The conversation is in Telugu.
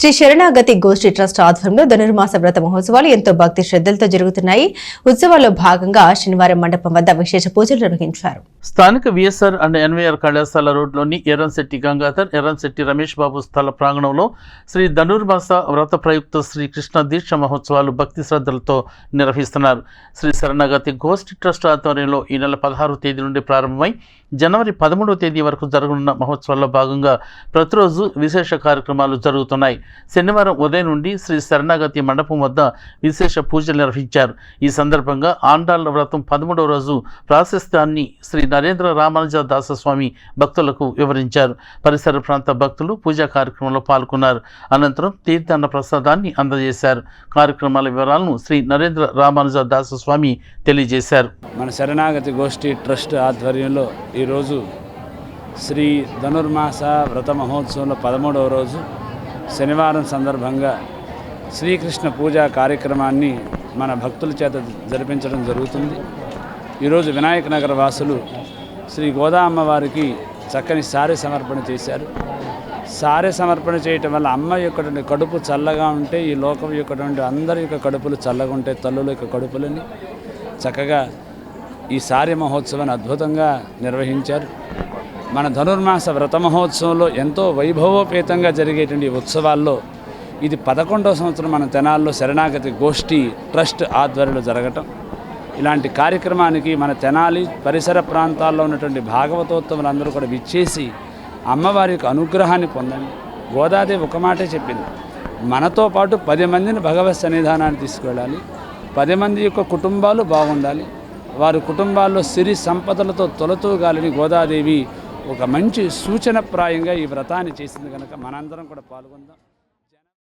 శ్రీ శరణాగతి గోష్ఠి ట్రస్ట్ ఆధ్వర్యంలో ధనుర్మాస వ్రత మహోత్సవాలు ఎంతో భక్తి శ్రద్ధలతో జరుగుతున్నాయి. ఉత్సవాల్లో భాగంగా శనివారం మండపం వద్ద విశేష పూజలు నిర్వహించారు. స్థానిక విఎస్ఆర్ అండ్ ఎన్వీఆర్ కళాశాల రోడ్లోని ఎర్రంశెట్టి గంగాధర్ ఎర్రంశెట్టి రమేష్ బాబు స్థల ప్రాంగణంలో శ్రీ ధనుర్మాస వ్రత ప్రయుక్త శ్రీ కృష్ణ దీక్ష మహోత్సవాలు భక్తి శ్రద్ధలతో నిర్వహిస్తున్నారు. శ్రీ శరణాగతి గోష్ఠి ట్రస్ట్ ఆధ్వర్యంలో ఈ నెల పదహారు తేదీ నుండి ప్రారంభమై జనవరి పదమూడవ తేదీ వరకు జరగనున్న మహోత్సవాల్లో భాగంగా ప్రతిరోజు విశేష కార్యక్రమాలు జరుగుతున్నాయి. శనివారం ఉదయం నుండి శ్రీ శరణాగతి మండపం వద్ద విశేష పూజలు నిర్వహించారు. ఈ సందర్భంగా ఆండాళ్ళ వ్రతం పదమూడవ రోజు ప్రాశస్త్యాన్ని శ్రీ నరేంద్ర రామానుజ దాసస్వామి భక్తులకు వివరించారు. పరిసర ప్రాంత భక్తులు పూజా కార్యక్రమంలో పాల్గొన్నారు. అనంతరం తీర్థాన్న ప్రసాదాన్ని అందజేశారు. కార్యక్రమాల వివరాలను శ్రీ నరేంద్ర రామానుజ దాసస్వామి తెలియజేశారు. మన శరణాగతి గోష్ఠి ట్రస్ట్ ఆధ్వర్యంలో ఈరోజు శ్రీ ధనుర్మాస వ్రత మహోత్సవంలో పదమూడవ రోజు శనివారం సందర్భంగా శ్రీకృష్ణ పూజా కార్యక్రమాన్ని మన భక్తుల చేత జరిపించడం జరుగుతుంది. ఈరోజు వినాయక నగర వాసులు శ్రీ గోదా అమ్మవారికి చక్కని సారె సమర్పణ చేశారు. సారె సమర్పణ చేయటం వల్ల అమ్మ యొక్క కడుపు చల్లగా ఉంటే ఈ లోకం యొక్క అందరి యొక్క కడుపులు చల్లగా ఉంటాయి తల్లుల యొక్క కడుపులని చక్కగా ఈ సారీ మహోత్సవాన్ని అద్భుతంగా నిర్వహించారు. మన ధనుర్మాస వ్రత మహోత్సవంలో ఎంతో వైభవోపేతంగా జరిగేటువంటి ఉత్సవాల్లో ఇది పదకొండవ సంవత్సరం మన తెనాల్లో శరణాగతి గోష్ఠి ట్రస్ట్ ఆధ్వర్యంలో జరగటం. ఇలాంటి కార్యక్రమానికి మన తెనాలి పరిసర ప్రాంతాల్లో ఉన్నటువంటి భాగవతోత్తములందరూ కూడా విచ్చేసి అమ్మవారి యొక్క అనుగ్రహాన్ని పొందండి. గోదాదేవి ఒక మాటే చెప్పింది. మనతో పాటు పది మందిని భగవత్ సన్నిధానాన్ని తీసుకువెళ్ళాలి. పది మంది యొక్క కుటుంబాలు బాగుండాలి. వారి కుటుంబాల్లో సిరి సంపదలతో తొలతూగాలని గోదాదేవి ఒక మంచి సూచనప్రాయంగా ఈ వ్రతాన్ని చేసింది కనుక మనందరం కూడా పాల్గొందాం.